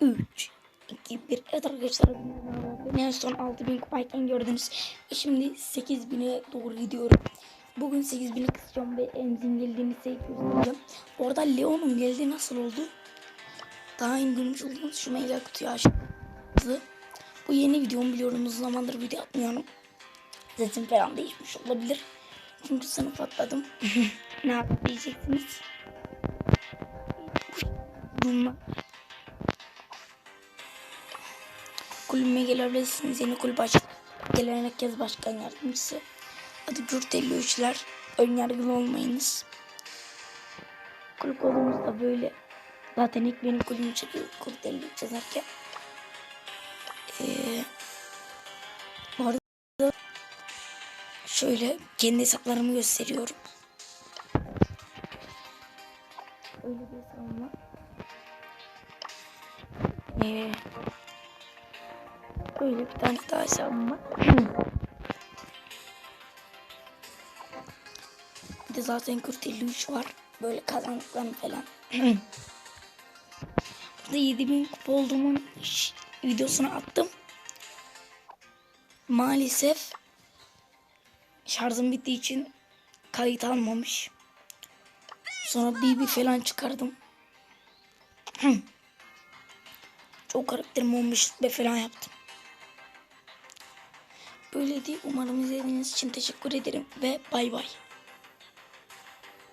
3 2 1 Evet arkadaşlar en son 6000 kupayken gördünüz. E Şimdi 8000'e doğru gidiyorum. Bugün 8000'i kısacağım ve Emzin geldiğini göstereceğim. Orada Leon'un geldiği nasıl oldu? Daha iyi görmüş oldunuz. Şu meyve kutuyu açtı. Bu yeni videom biliyorum. Uzun zamandır video atmıyorum. Sesim falan değişmiş olabilir. Çünkü sınıf atladım. ne yapıp diyeceksiniz? Kulübüme gelebilirsiniz. Yeni kulüp aç. Gelen herkes başkan yardımcısı. Adı Gürt 53'ler. Ön yargılı olmayınız. Kulüp kodumuz da böyle. Zaten ilk benim kulübüm çıkıyor. Gürt 53 yazarken. Ee, bu arada şöyle kendi hesaplarımı gösteriyorum. Öyle bir hesabım var. Ee, böyle bir tane daha hesabım var. bir de zaten 453 var. Böyle kazandıklarım falan. Burada 7000 kupa olduğumun videosunu attım. Maalesef şarjım bittiği için kayıt almamış. Sonra BB falan çıkardım. Çok karakterim olmuş ve falan yaptım. Böyle değil. Umarım izlediğiniz için teşekkür ederim ve bay bay.